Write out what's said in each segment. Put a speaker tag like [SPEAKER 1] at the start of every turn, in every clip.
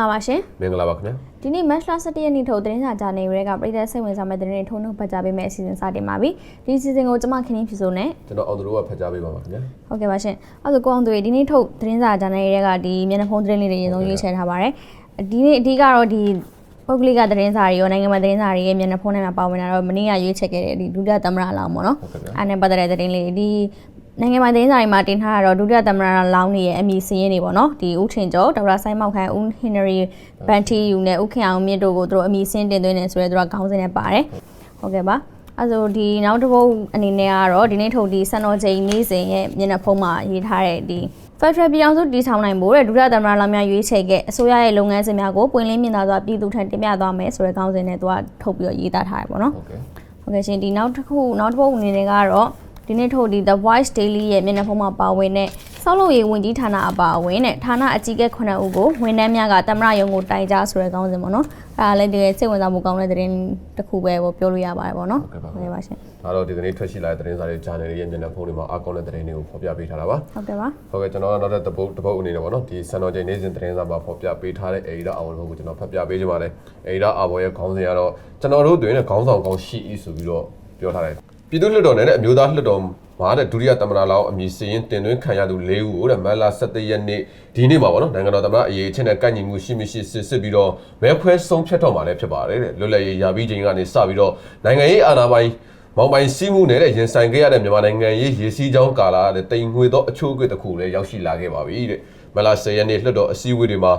[SPEAKER 1] မင်္ဂလာပါရှင်
[SPEAKER 2] မင်္ဂလာပါခင်ဗျာ
[SPEAKER 1] ဒီနေ့ match 17ရက်နေ့ထုတ်သတင်းစာကြားနေရဲကပြည်သက်စိတ်ဝင်စားမဲ့သတင်းတွေထုံးထုံးဖတ်ကြားပေးမယ့်အစီအစဉ်စတင်ပါပြီဒီအစီအစဉ်ကိုကျွန်မခင်င်းဖြူစိုးနဲ့
[SPEAKER 2] ကျွန်တော်အောင်သူတို့ကဖတ်ကြားပေးပါပါခင်ဗျာ
[SPEAKER 1] ဟုတ်ကဲ့ပါရှင်အဲ့ဒါကိုအောင်သူတွေဒီနေ့ထုတ်သတင်းစာကြားနေရဲကဒီမျက်နှာဖုံးသတင်းလေးတွေအရင်ဆုံးရွေးချယ်ထားပါတယ်ဒီနေ့အဓိကတော့ဒီပုဂ္ဂလိကသတင်းစာတွေရောနိုင်ငံမှာသတင်းစာတွေရဲ့မျက်နှာဖုံးထဲမှာပါဝင်လာတော့မနေ့ကရွေးချယ်ခဲ့တဲ့ဒီဒုတိယသမ္မတလောင်းပေါ့နော်
[SPEAKER 2] ဟုတ်ကဲ့ဗျာ
[SPEAKER 1] အဲ့နဲ့ပတ်သက်တဲ့သတင်းလေးဒီ နိုင်ငံမှာသတင်းစာတွေမှာတင်ထားတာတော့ဒုတိယသမ္မတလောင်းနေရဲ့အမည်စရင်းတွေပေါ့နော်ဒီဦးထင်ကျော်ဒေါက်တာဆိုင်မောက်ခိုင်ဦးဟင်နရီဘန်တီယူနဲ့ဦးခင်အောင်မြင့်တို့ကိုသူတို့အမည်စင်းတင်သွင်းနေဆိုရဲသူတို့ကခေါင်းစဉ်နဲ့ပါတယ်ဟုတ်ကဲ့ပါအဲဆိုဒီနောက်တစ်ပုတ်အနေနဲ့ကတော့ဒီနေ့ထုတ်ဒီစံတော်ချိန်နေ့စဉ်ရဲ့မျက်နှာဖုံးမှာရေးထားတဲ့ဒီ Federal ပြည်အောင်စုတည်ထောင်နိုင်ဖို့တဲ့ဒုတိယသမ္မတလောင်းများရွေးချယ်ခဲ့အစိုးရရဲ့လုပ်ငန်းစဉ်များကိုပွင့်လင်းမြင်သာစွာပြည်သူထံတင်ပြသွားမယ်ဆိုတဲ့ခေါင်းစဉ်နဲ့သူကထုတ်ပြီးတော့ရေးသားထားတယ်ပေါ့နော်
[SPEAKER 2] ဟုတ်ကဲ့
[SPEAKER 1] ဟုတ်ကဲ့ရှင်ဒီနောက်တစ်ခုနောက်တစ်ပုတ်အနေနဲ့ကတော့ ဒီနေ့ထုတ်ဒီ The Voice Daily ရဲ့မျက်နှာဖုံးမှာပါဝင်တဲ့ဆောက်လုပ်ရေးဝန်ကြီးဌာနအပါအဝင်နဲ့ဌာနအကြီးအကဲ9ဦးကိုဝန်ထမ်းများကတမရယုံကိုတိုင်ကြားဆိုတဲ့ကောင်းစဉ်ပေါ့နော်အဲဒါလည်းတကယ်စိတ်ဝင်စားမှုကောင်းတဲ့သတင်းတစ်ခုပဲပေါ့ပြောလို့ရပါတယ်ပေါ့နော်
[SPEAKER 2] ဟုတ်ကဲ့ပါ
[SPEAKER 1] ဟုတ်ကဲ့ပါရှင်
[SPEAKER 2] ဒါတော့ဒီကနေ့ထွက်ရှိလာတဲ့သတင်းစာတွေဂျာနယ်တွေရဲ့မျက်နှာဖုံးတွေမှာအကောင့်တဲ့သတင်းတွေကိုဖော်ပြပေးထားတာပါ
[SPEAKER 1] ဟုတ်ကဲ့ပါ
[SPEAKER 2] ဟုတ်ကဲ့ကျွန်တော်ကနောက်တဲ့တပုတ်တပုတ်အနေနဲ့ပေါ့နော်ဒီစံတော်ချိန်နေ့စဉ်သတင်းစာမှာဖော်ပြပေးထားတဲ့အေရီဒါအာဘော်ကိုကျွန်တော်ဖတ်ပြပေးချင်ပါတယ်အေရီဒါအာဘော်ရဲ့ခေါင်းစဉ်ကတော့ကျွန်တော်တို့တွင်ခေါင်းဆောင်ကောင်းရှိ၏ဆိုပြီးတော့ပြောထားတယ် ပြည်သူ့လွှတ်တော်နဲ့အမျိုးသားလွှတ်တော်မှာတဲ့ဒုတိယသမ္မတလောင်းအမည်စရင်တင်သွင်းခံရသူ၄ဦးကိုတဲ့မတ်လ17ရက်နေ့ဒီနေ့မှာပေါ့နော်နိုင်ငံတော်သမ္မတအရေးအချက်နဲ့ကန့်ညီမှုရှိမရှိစစ်စစ်ပြီးတော့မဲခွဲဆုံးဖြတ်တော့မှာလည်းဖြစ်ပါတယ်တဲ့လွတ်လပ်ရေးယာပြီးချိန်ကနေစပြီးတော့နိုင်ငံရေးအာဏာပိုင်မောင်ပိုင်စီးမှုနဲ့တဲ့ရင်ဆိုင်ခဲ့ရတဲ့မြန်မာနိုင်ငံရေးရေစီးကြောင်းကာလာတဲ့တိမ်ငွေသောအချိုးအကွေ့တစ်ခုလည်းရောက်ရှိလာခဲ့ပါပြီတဲ့မတ်လ10ရက်နေ့လွှတ်တော်အစည်းအဝေးတွေမှာ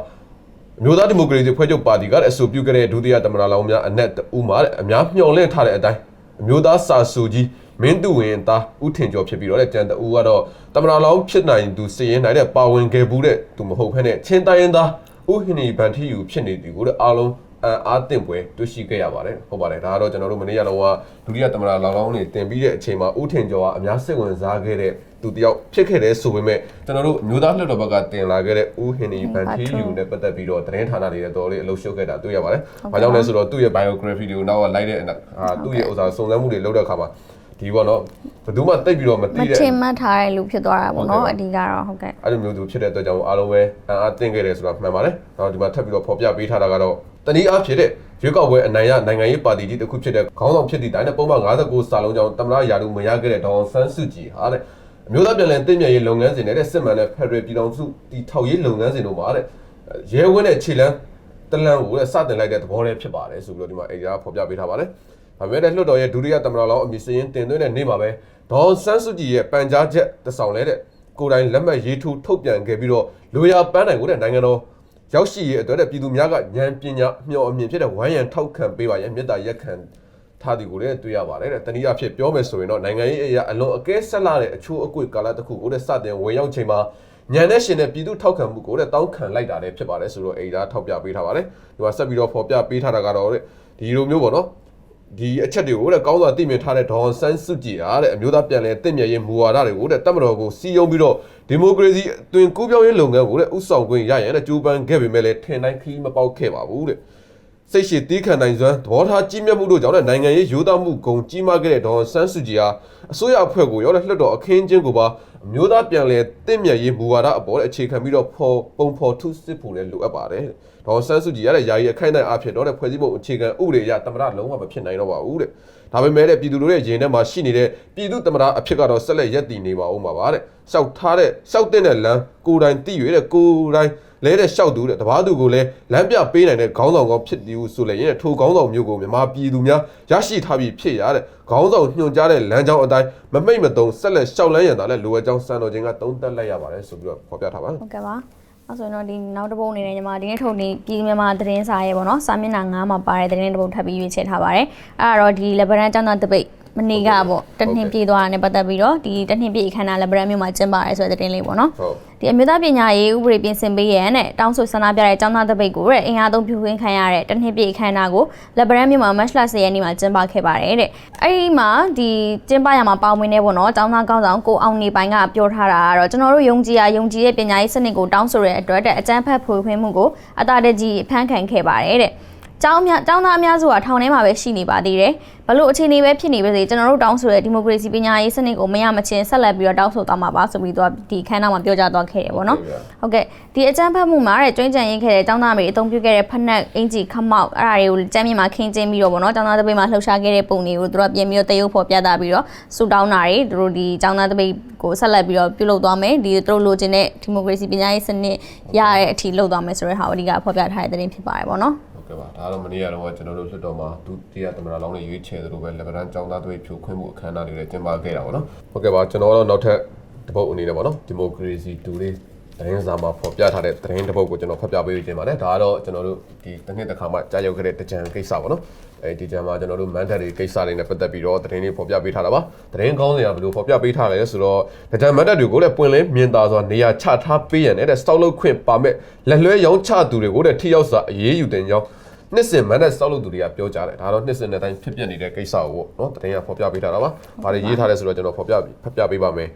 [SPEAKER 2] အမျိုးသားဒီမိုကရေစီဖွဲ့ချုပ်ပါတီကလည်းအဆိုပြုခဲ့တဲ့ဒုတိယသမ္မတလောင်းများအနက်တဦးမှာတဲ့အများမျှော်လင့်ထားတဲ့အတိုင်း အမျိုးသားစာစုကြီးမင်းသူဝင်သားဦးထင်ကျော်ဖြစ်ပြီးတော့တဲ့ကျန်တဦးကတော့သမ္မတလောင်းဖြစ်နိုင်သူစည်ရင်နိုင်တဲ့ပါဝင်ခဲ့ဘူးတဲ့သူမဟုတ်ဘဲနဲ့ချင်းတိုင်းရင်းသားဦးဟင်နီဗန်တီယူဖြစ်နေသူကိုတဲ့အားလုံး အံအားတင်ပွဲတွေ့ရှိခဲ့ရပါတယ်ဟုတ်ပါတယ်ဒါကတော့ကျွန်တော်တို့မနေ့ကတော့ဒုတိယသမ္မတလောင်းလောင်းနေတင်ပြီးတဲ့အချိန်မှာဦးထင်ကျော်ကအများစိတ်ဝင်စားခဲ့တဲ့သူတယောက်ဖြစ်ခဲ့တဲ့ဆိုပေမဲ့ကျွန်တော်တို့အမျိုးသားလွှတ်တော်ဘက်ကတင်လာခဲ့တဲ့ဦးဟင်နီဗန်တီယူနဲ့ပတ်သက်ပြီးတော့သတင်းဌာနတွေလည်းတော်တော်လေးအလုပ်ရှုပ်ခဲ့တာတွေ့ရပါတယ်။ဘာကြောင့်လဲဆိုတော့သူ့ရဲ့ biography တွေကိုနောက်ကလိုက်တဲ့ဟာသူ့ရဲ့ဥစ္စာစုံစမ်းမှုတွေလုပ်တဲ့အခါမှာဒီပေါ့နော်ဘယ်သူမှတိတ်ပြီးတော့မ
[SPEAKER 1] မ
[SPEAKER 2] သိတဲ့
[SPEAKER 1] ထင်မှတ်ထားတဲ့လူဖြစ်သွားတာပေါ့နော်အဓိကတော့ဟုတ်ကဲ့
[SPEAKER 2] အဲ့လိုမျိုးသူဖြစ်တဲ့အတွက်ကြောင့်အားလုံးပဲအံအားသင့်ခဲ့တယ်ဆိုတာမှန်ပါတယ်။နောက်ဒီမှာထပ်ပြီးတော့ဖော်ပြပေးထားတာကတော့ တနည်းအားဖြင့်တဲ့ရွေးကောက်ပွဲအနိုင်ရနိုင်ငံရေးပါတီကြီးတစ်ခုဖြစ်တဲ့ခေါင်းဆောင်ဖြစ်သည့်တိုင်းနဲ့ပုံမှန်59စာလုံးကြောင့်တမရယာလူမရခဲ့တဲ့ဒေါအောင်ဆန်းစုကြည်ဟာတဲ့အမျိုးသားပြည်လည်တည်မြဲရေးလုပ်ငန်းစဉ်နဲ့တဲ့စစ်မှန်တဲ့ဖက်ဒရယ်ပြည်ထောင်စုတည်ထောင်ရေးလုပ်ငန်းစဉ်တို့မှာတဲ့ရဲဝင်းတဲ့ခြေလမ်းတလန်ကိုတဲ့စတင်လိုက်တဲ့သဘောလေးဖြစ်ပါတယ်ဆိုပြီးတော့ဒီမှာအေရာဖော်ပြပေးထားပါတယ်။ဒါပေမဲ့လည်းလွှတ်တော်ရဲ့ဒုတိယသမ္မတလောင်းအမည်စရင်တင်သွင်းတဲ့နေ့မှာပဲဒေါအောင်ဆန်းစုကြည်ရဲ့ပန်ကြားချက်တစောင်လဲတဲ့ကိုယ်တိုင်လက်မှတ်ရေးထိုးထုတ်ပြန်ခဲ့ပြီးတော့လိုရာပန်းတိုင်ကိုတဲ့နိုင်ငံတော် ရောက်ရှိရေးအတွက်တဲ့ပြည်သူများကဉာဏ်ပညာအမျှော်အမြင်ဖြစ်တဲ့ဝိုင်းရန်ထောက်ခံပေးပါရဲ့မေတ္တာရက်ခံထားသည်ကိုလည်းတွေ့ရပါတယ်တဲ့တနည်းအားဖြင့်ပြောမယ်ဆိုရင်တော့နိုင်ငံရေးအရာအလွန်အကဲဆက်လာတဲ့အချိုးအကွေ့ကာလတစ်ခုကိုတဲ့စတင်ဝင်ရောက်ချိန်မှာညံနဲ့ရှင်တဲ့ပြည်သူထောက်ခံမှုကိုတဲ့တောင်းခံလိုက်တာလည်းဖြစ်ပါတယ်ဆိုတော့အေဒါထောက်ပြပေးထားပါတယ်ဒီမှာဆက်ပြီးတော့ဖော်ပြပေးထားတာကတော့တဲ့ဒီလိုမျိုးပေါ့နော် ဒီအချက်တွေကိုတဲ့ကောင်းစွာသိမြင်ထားတဲ့ဒေါန်ဆန်းစုကြည်ဟာတဲ့အမျိုးသားပြန်လည်တင့်မြတ်ရေးမူဝါဒတွေကိုတဲ့တပ်မတော်ကိုစီယုံပြီးတော့ဒီမိုကရေစီအသွင်ကူးပြောင်းရေးလုပ်ငန်းကိုတဲ့ဥဆောင်ခွင့်ရရင်တဲ့ကြိုးပမ်းခဲ့ပေမဲ့လည်းထင်တိုင်းခီးမပေါက်ခဲ့ပါဘူးတဲ့စိတ်ရှိတီးခံနိုင်စွမ်းသဘောထားကြီးမြတ်မှုတို့ကြောင့်တဲ့နိုင်ငံရေးရိုးသားမှုဂုံကြီးမားခဲ့တဲ့ဒေါန်ဆန်းစုကြည်ဟာအစိုးရအဖွဲ့ကိုရောတဲ့လွှတ်တော်အခင်းချင်းကိုပါအမျိုးသားပြန်လည်တင့်မြတ်ရေးမူဝါဒအပေါ်တဲ့အခြေခံပြီးတော့ပေါ်ပုံဖော်ထုစစ်ဖို့လည်းလိုအပ်ပါတယ်တဲ့ ဒေါန်ဆန်းစုကြည်ရတဲ့ယာယီအခိုင်အမာအဖြစ်တော့တဲ့ဖွဲ့စည်းပုံအခြေခံဥပဒေအရတမရလုံးဝမဖြစ်နိုင်တော့ပါဘူးတဲ့ဒါပေမဲ့တဲ့ပြည်သူတို့ရဲ့ရင်ထဲမှာရှိနေတဲ့ပြည်သူသမ္မတအဖြစ်ကတော့ဆက်လက်ရက်တည်နေပါဦးမှာပါတဲ့။ရှောက်ထားတဲ့ရှောက်တဲ့လမ်းကိုယ်တိုင်တည်ရတဲ့ကိုယ်တိုင်လဲတဲ့ရှောက်သူတဲ့တပားသူကိုလည်းလမ်းပြပေးနိုင်တဲ့ခေါင်းဆောင်ကောင်းဖြစ်သည်ဟုဆိုလည်းရင်ထိုခေါင်းဆောင်မျိုးကိုမြန်မာပြည်သူများရရှိထားပြီးဖြစ်ရတဲ့ခေါင်းဆောင်ညွှန်ကြားတဲ့လမ်းကြောင်းအတိုင်းမမိတ်မတုံဆက်လက်ရှောက်လန်းရန်တာလည်းလိုအပ်ကြောင်းစံတော်ချင်းကသုံးသပ်လိုက်ရပါတယ်ဆိုပြီးတော့ဖော်ပြထားပါ
[SPEAKER 1] ဟုတ်ကဲ့ပါ အဲဆိုရင်တော့ဒီနောက်တစ်ပုတ်အနေနဲ့ညီမဒီနေ့ထုတ်နေပြည်မြန်မာသတင်းစာရဲ့ပေါ့နော်စာမျက်နှာ9မှာပါတဲ့သတင်းတစ်ပုတ်ထပ်ပြီးရွေးချယ်ထားပါတယ်အဲ့ဒါတော့ဒီလက်ဗရန်ကျောင်းသားတပိတ် မနေ့ကပေါ့တနှင်ပြေးသွားတာနဲ့ပတ်သက်ပြီးတော့ဒီတနှင်ပြေးအခမ်းအနားလက်ဗရန်မြို့မှာကျင်းပရဲဆိုတဲ့သတင်းလေးပေါ့နော်
[SPEAKER 2] ဟုတ်
[SPEAKER 1] ဒီအမျိုးသားပညာရေးဥပဒေပြင်ဆင်ပေးရန်နဲ့တောင်းဆိုဆန္ဒပြတဲ့ကျောင်းသားတပိတ်ကိုတဲ့အင်အားသုံးဖြိုခွင်းခံရတဲ့တနှစ်ပြည့်အခမ်းအနားကိုလက်ဗရန်မြို့မှာမတ်လ10ရက်နေ့မှာကျင်းပခဲ့ပါတယ်တဲ့အဲ့ဒီမှာဒီကျင်းပရမှာပါဝင်နေပေါ့နော်ကျောင်းသားကောင်းဆောင်ကိုအောင်နေပိုင်းကပြောထားတာကတော့ကျွန်တော်တို့ယုံကြည်ရယုံကြည်ရဲ့ပညာရေးစနစ်ကိုတောင်းဆိုတဲ့အတွက်တဲ့အကြမ်းဖက်ဖွေခွင်းမှုကိုအတားတကြီးဖန်ခံခဲ့ပါတယ်တဲ့ ကျောင်းများကျောင်းသားအများစုကထောင်ထဲမှာပဲရှိနေပါသေးတယ်။ဘလို့အခြေအနေပဲဖြစ်နေပါစေကျွန်တော်တို့တောင်းဆိုတဲ့ဒီမိုကရေစီပညာရေးစနစ်ကိုမရမချင်းဆက်လက်ပြီးတော့တောင်းဆိုသွားမှာပါဆိုပြီးတော့ဒီခန်းတော်မှာပြောကြားသွားခဲ့တယ်ပေါ့နော်။ဟုတ်ကဲ့ဒီအကြမ်းဖက်မှုမှာတဲ့ကျွင်းကြံရင်ခဲ့တဲ့ကျောင်းသားတွေအုံပြုခဲ့တဲ့ဖက်နှက်အင်ဂျီခမောက်အဲ့ဒါတွေကိုကြမ်းမြင်မှာခင်းကျင်းပြီးတော့ပေါ့နော်။ကျောင်းသားတပိတ်မှာလှုပ်ရှားခဲ့တဲ့ပုံတွေကိုသူတို့ပြန်ပြီးတော့တရုတ်ဖော်ပြတာပြီးတော့ဆူတောင်းတာတွေသူတို့ဒီကျောင်းသားတပိတ်ကိုဆက်လက်ပြီးတော့ပြုလုပ်သွားမယ်။ဒီသူတို့လိုချင်တဲ့ဒီမိုကရေစီပညာရေးစနစ်ရတဲ့အထိလုပ်သွားမယ်ဆိုတဲ့ဟာအဓိကဖော်ပြထားတဲ့သတင်းဖြစ်ပါတယ်ပေါ့နော်။
[SPEAKER 2] ဒါကတော့မနေ့ကတော့ကျွန်တော်တို့လွှတ်တော်မှာဒုတိယသမ္မတလောင်းတွေရွေးချယ်သလိုပဲလက်ဗရန်ចောင်းသားတွေဖြိုခွင်းမှုအခမ်းအနားတွေလည်းကျင်းပခဲ့တာပေါ့နော်ဟုတ်ကဲ့ပါကျွန်တော်ကတော့နောက်ထပ်တစ်ပုတ်အနေနဲ့ပေါ့နော်ဒီမိုကရေစီတူလေးသတင်းစာမှာဖော်ပြထားတဲ့သတင်းတစ်ပုတ်ကိုကျွန်တော်ဖတ်ပြပေးခြင်းပါတယ်ဒါကတော့ကျွန်တော်တို့ဒီတစ်နှစ်တစ်ခါမှကြားရောက်ခဲ့တဲ့တကြံကိစ္စပေါ့နော်အဲဒီကြံမှာကျွန်တော်တို့မန်တက်တွေကိစ္စတွေနဲ့ပတ်သက်ပြီးတော့သတင်းလေးဖော်ပြပေးထားတာပါသတင်းကောင်းစရာဘယ်လိုဖော်ပြပေးထားလဲဆိုတော့တကြံမန်တက်တွေကိုလည်းပွင့်လင်းမြင်သာစွာနေရာချထားပေးရတဲ့တဲ့စတောက်လုပ်ခွင့်ပါမဲ့လက်လွဲရောင်းချသူတွေကိုတဲ့ထိရောက်စွာအရေးယူတင်ကြောင်း နှစ်စင်မန်နဲ့စောက်လို့သူတွေကပြောကြတယ်ဒါတော့နှစ်စင်နဲ့တိုင်းဖြစ်ပြနေတဲ့ကိစ္စကိုပေါ့နော်တရင်ကဖော်ပြပေးထားတာပါဘာတွေရေးထားလဲဆိုတော့ကျွန်တော်ဖော်ပြဖတ်ပြပေးပါမယ်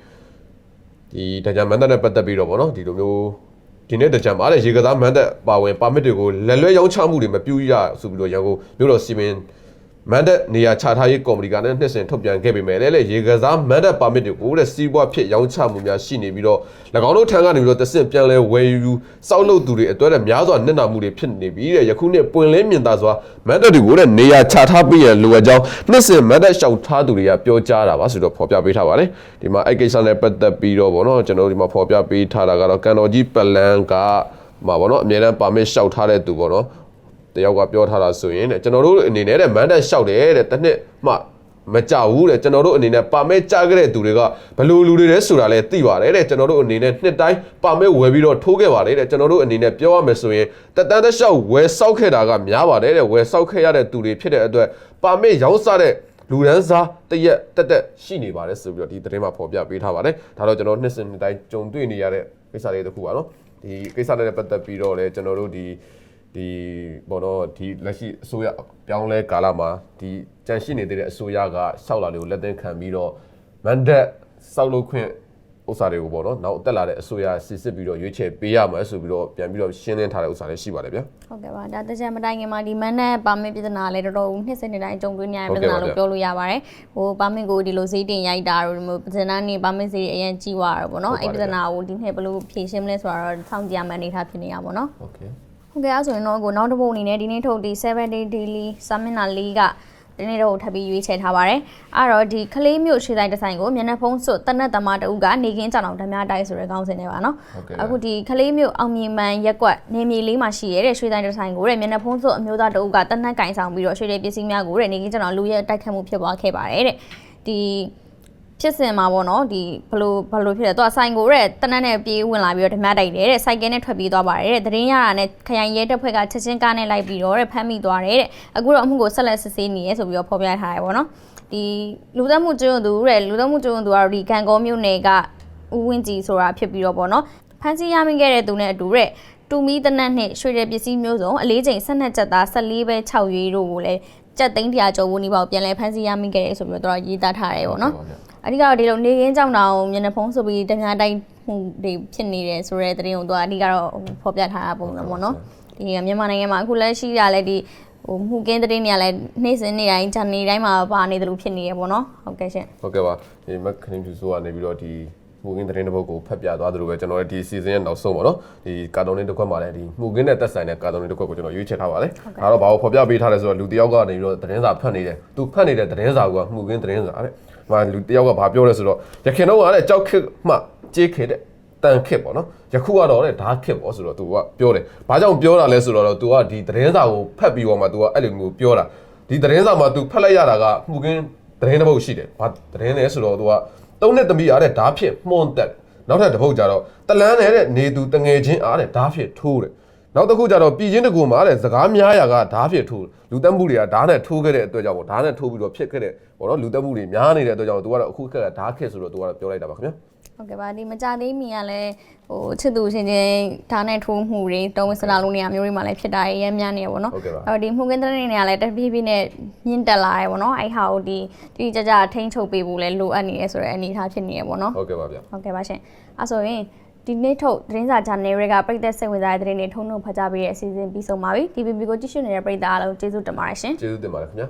[SPEAKER 2] ဒီတကြံမန်နဲ့ပတ်သက်ပြီးတော့ပေါ့နော်ဒီလိုမျိုးဒီနေ့တကြံပါတဲ့ရေကစားမန်သက်ပါဝင်ပါမစ်တွေကိုလက်လွဲရောင်းချမှုတွေမပြုရဆိုပြီးတော့ရန်ကုန်မြို့တော်စီမင်း မန်သက်နေရာချထားရေးကော်မတီကလည်းနှစ်စင်ထုတ်ပြန်ခဲ့ပေမဲ့လည်းရေကစားမန်သက်ပါမစ်တွေကိုတဲ့စီးပွားဖြစ်ရောင်းချမှုများရှိနေပြီးတော့၎င်းတို့ထံကနေပြီးတော့တဆင့်ပြန်လဲဝယ်ယူစောက်လုပ်သူတွေအတွက်တဲ့များစွာနစ်နာမှုတွေဖြစ်နေပြီးတဲ့ယခုနှစ်ပွင့်လင်းမြင်သာစွာမန်သက်တွေကိုတဲ့နေရာချထားပေးရန်လိုအပ်ကြောင်းနှစ်စင်မန်သက်ရှောက်ထားသူတွေကပြောကြားတာပါဆိုတော့ဖော်ပြပေးထားပါတယ်ဒီမှာအဲ့ကိစ္စနဲ့ပတ်သက်ပြီးတော့ဗောနော်ကျွန်တော်တို့ဒီမှာဖော်ပြပေးထားတာကတော့ကန်တော်ကြီးပလန်ကမှာဗောနော်အမြဲတမ်းပါမစ်ရှောက်ထားတဲ့သူဗောနော် တယောက်ကပြောထားတာဆိုရင်တဲ့ကျွန်တော်တို့အနေနဲ့တဲ့မန်တက်လျှောက်တယ်တဲ့တစ်နှစ်မှမကြဘူးတဲ့ကျွန်တော်တို့အနေနဲ့ပါမဲကြားခဲ့တဲ့သူတွေကဘယ်လိုလူတွေလဲဆိုတာလဲသိပါတယ်တဲ့ကျွန်တော်တို့အနေနဲ့နှစ်တိုင်းပါမဲဝယ်ပြီးတော့ထိုးခဲ့ပါတယ်တဲ့ကျွန်တော်တို့အနေနဲ့ပြောရမယ်ဆိုရင်တက်တန်းတစ်လျှောက်ဝယ်ဆောက်ခဲ့တာကများပါတယ်တဲ့ဝယ်ဆောက်ခဲ့ရတဲ့သူတွေဖြစ်တဲ့အတွက်ပါမဲရောင်းစားတဲ့လူရန်စားတရက်တက်တက်ရှိနေပါတယ်ဆိုပြီးတော့ဒီသတင်းမှာဖော်ပြပေးထားပါတယ်ဒါတော့ကျွန်တော်နှစ်စဉ်နှစ်တိုင်းကြုံတွေ့နေရတဲ့ကိစ္စလေးတစ်ခုပါနော်ဒီကိစ္စနဲ့ပတ်သက်ပြီးတော့လည်းကျွန်တော်တို့ဒီ ဒီဘောတော့ဒီလက်ရှိအစိုးရပြောင်းလဲကာလမှာဒီကြန့်ရှိနေသေးတဲ့အစိုးရကရှောက်လာတွေကိုလက်သင်းခံပြီးတော့မန်ဒက်စောက်လုပ်ခွင့်ဥစ္စာတွေကိုပေါ့နော်နောက်တက်လာတဲ့အစိုးရစစ်စစ်ပြီးတော့ရွေးချယ်ပေးရမှာဆိုပြီးတော့ပြန်ပြီးတော့ရှင်းလင်းထားတဲ့ဥစ္စာလည်းရှိပါတယ်ဗျာ
[SPEAKER 1] ဟုတ်ကဲ့ပါဒါတကြံမတိုင်ခင်မှာဒီမန်နဲ့ပါမစ်ပြဿနာလည်းတော်တော်နှစ်စိတ်နေတိုင်းကြုံတွေ့နေရတဲ့
[SPEAKER 2] ဟုတ်
[SPEAKER 1] ပြဿ
[SPEAKER 2] ကဲ့
[SPEAKER 1] နာ
[SPEAKER 2] ပါ
[SPEAKER 1] လို့ပြောလို့ရပါတယ်ဟိုပါမစ်ကိုဒီလိုဈေးတင်ရိုက်တာတို့ဒီမျိုးပဇနာနေပါမစ်ဈေးတွေအရင်ကြီးသွားတာပေါ့နော်
[SPEAKER 2] ဟုတ်
[SPEAKER 1] အဲ့
[SPEAKER 2] ပါတယ်
[SPEAKER 1] ပြဿနာကိုဒီနှစ်ဘယ်လိုဖြေရှင်းမလဲဆိုတာတော့စောင့်ကြည့်ရမယ့်အနေအထားဖြစ်နေရပါတော့
[SPEAKER 2] โอเค
[SPEAKER 1] ဟုတ်ကဲ့အဲ့ဆိုရင်တော့ကိုနောက်တစ်ပုတ်အနေနဲ့ဒီနေ့ထုတ်ဒီ7 day daily seminar လေးကဒီနေ့တော့ထပ်ပြီးရွေးချယ်ထားပါတယ်အဲ့တော့ဒီကလေးမျိုးရွှေဆိုင်တစ်ဆိုင်ကိုမျက်နှာဖုံးစွတ်တနက်သမားတဦးကနေကင်းကြောင်အောင်ဓမြတိုက်ဆိုတဲ့ခေါင်းစဉ်နဲ့ပါနော်
[SPEAKER 2] ဟုတ်ကဲ့
[SPEAKER 1] အခုဒီကလေးမျိုးအောင်မြင်မှန်ရက်ကွက်နေမြေလေးမှာရှိရတဲ့ရွှေဆိုင်တစ်ဆိုင်ကိုတဲ့မျက်နှာဖုံးစွတ်အမျိုးသားတဦးကတနက်ကင်ဆောင်ပြီးတော့ရွှေတွေပစ္စည်းများကိုတဲ့နေကင်းကြောင်အောင်လူရဲတိုက်ခတ်မှုဖြစ်ပွားခဲ့ပါတယ်တဲ့ဒီ ဖြစ်စဉ်မှာပေါ့နော်ဒီဘလို့ဘလို့ဖြစ်လဲသူကဆိုင်ကိုတဲ့တနက်နဲ့ပြေးဝင်လာပြီးတော့ဓမြတိုက်တယ်တဲ့စိုက်ကဲနဲ့ထွက်ပြေးသွားပါတယ်တဲ့သတင်းရတာနဲ့ခရိုင်ရဲတပ်ဖွဲ့ကချက်ချင်းကားနဲ့လိုက်ပြီးတော့တဲ့ဖမ်းမိသွားတယ်တဲ့အခုတော့အမှုကိုဆက်လက်စစ်ဆေးနေရဲဆိုပြီးတော့ဖော်ပြထားတယ်ပေါ့နော်ဒီလူသက်မှုကျွန်းသူတဲ့လူသက်မှုကျွန်းသူကတော့ဒီကံကောမြို့နယ်ကဦးဝင်းကြည်ဆိုတာဖြစ်ပြီးတော့ပေါ့နော်ဖမ်းဆီးရမိခဲ့တဲ့သူနဲ့အတူတဲ့တူမီတနက်နဲ့ရွှေတဲ့ပစ္စည်းမျိုးစုံအလေးချိန်12ချက်သား14ပဲ6ရွေးတို့ကိုလည်းကြက်သိန်းတရာကျော်ဝန်းဒီပေါ့ပြန်လဲဖမ်းဆီးရမိခဲ့တယ်ဆိုပြီးတော့ရေးသားထားတယ်ပေါ့နော် အဓိကတော့ဒီလိုနေရင်းကြောင်တောင်မျက်နှာဖုံးဆိုပြီးတ냐တိုက်မှုတွေဖြစ်နေတယ်ဆိုတဲ့သတင်းကိုသူကအဓိကတော့ဖော်ပြထားတာပုံစံပေါ့နော်ဒီမြန်မာနိုင်ငံမှာအခုလက်ရှိကလည်းဒီဟိုမှုကင်းသတင်းတွေကလည်းနေ့စဉ်နေ့တိုင်းဂျန်နေတိုင်းမှာပါနေတယ်လို့ဖြစ်နေရပေါ့နော်ဟုတ်ကဲ့ရှင်
[SPEAKER 2] ဟုတ်ကဲ့ပါဒီမက်ခနင်ဖြူဆိုကနေပြီးတော့ဒီမှုကင်းသတင်းတစ်ပုဒ်ကိုဖတ်ပြသွားသလိုပဲကျွန်တော်တို့ဒီ season ရဲ့နောက်ဆုံးပေါ့နော်ဒီကာတွန်လေးတစ်ခွက်မှာလည်းဒီမှုကင်းနဲ့သက်ဆိုင်တဲ့ကာတွန်လေးတစ်ခွက်ကိုကျွန်တော်ရွေးချယ်ထားပါတယ်ဒါတော့ဘာလို့ဖော်ပြပေးထားလဲဆိုတော့လူတစ်ယောက်ကနေပြီးတော့သတင်းစာဖတ်နေတယ်သူဖတ်နေတဲ့သတင်းစာကမှုကင်းသတင်းစာတဲ့ ဒီမှာလူတစ်ယောက်ကဘာပြောလဲဆိုတော့ရခင်တော့ကလည်းကြောက်ခစ်မှကြေးခေတဲ့တန်ခစ်ပေါ့နော်ယခုကတော့တဲ့ဓာတ်ခစ်ပေါ့ဆိုတော့ तू ကပြောတယ်ဘာကြောင့်ပြောတာလဲဆိုတော့ तू ကဒီသတင်းစာကိုဖတ်ပြီးတော့မှ तू ကအဲ့လိုမျိုးပြောတာဒီသတင်းစာမှာ तू ဖတ်လိုက်ရတာကမှုကင်းသတင်းတစ်ပုဒ်ရှိတယ်ဘာသတင်းလဲဆိုတော့ तू ကသုံးနှစ်သမီးအားတဲ့ဓာတ်ဖြစ်မှုန်တက်နောက်ထပ်တစ်ပုဒ်ကြတော့တလန်းနေတဲ့နေသူတငယ်ချင်းအားတဲ့ဓာတ်ဖြစ်ထိုးတယ် နောက်တစ်ခုကျတော့ပြည်ချင်းတကူမှာတဲ့စကားများရာကဓာတ်ဖြစ်ထိုးလူတက်မှုတွေကဓာတ်နဲ့ထိုးခဲ့တဲ့အတွက်ကြောင့်ပေါ့ဓာတ်နဲ့ထိုးပြီးတော့ဖြစ်ခဲ့တဲ့ပေါ့နော်လူတက်မှုတွေများနေတဲ့အတွက်ကြောင့် तू ကတော့အခုခက်ကဓာတ်ခစ်ဆိုတော့ तू ကတော့ပြောလိုက်တာပါခင်ဗျာ
[SPEAKER 1] ဟုတ်ကဲ့ပါဒီမကြသေးမီကလည်းဟိုချစ်သူချင်းချင်းဒါနဲ့ထိုးမှုတွေတုံးဝစလာလုံးနေရာမျိုးတွေမှာလည်းဖြစ်တာရရမ်းများနေရပေါ့နော်
[SPEAKER 2] ဟုတ်ကဲ့ပါ
[SPEAKER 1] အဲ့တော့ဒီမှုကင်းတဲ့နေရာလည်းတပြေးပြေးနဲ့မြင့်တက်လာတယ်ပေါ့နော်အဲ့ဟာကိုဒီတိတိကျကျထိန်းချုပ်ပေးဖို့လည်းလိုအပ်နေရဆိုတဲ့အနေအထားဖြစ်နေရပေါ့နော်
[SPEAKER 2] ဟုတ်ကဲ့ပါဗျာ
[SPEAKER 1] ဟုတ်ကဲ့ပါရှင်အဲဆိုရင် ဒီနေ့ထုတ်သတင်းစာ channel တွေကပြည်သက်စိတ်ဝင်စားတဲ့သတင်းတွေထုံးထုံဖတ်ကြပေးတဲ့အစီအစဉ်ပြီးဆုံးပါပြီ TVB ကိုကြည့်ရှုနေတဲ့ပရိသတ်အားလုံးကျေးဇူးတင်ပါတယ်ရှင်
[SPEAKER 2] ကျေးဇူးတင်ပါတယ်ခင်ဗျာ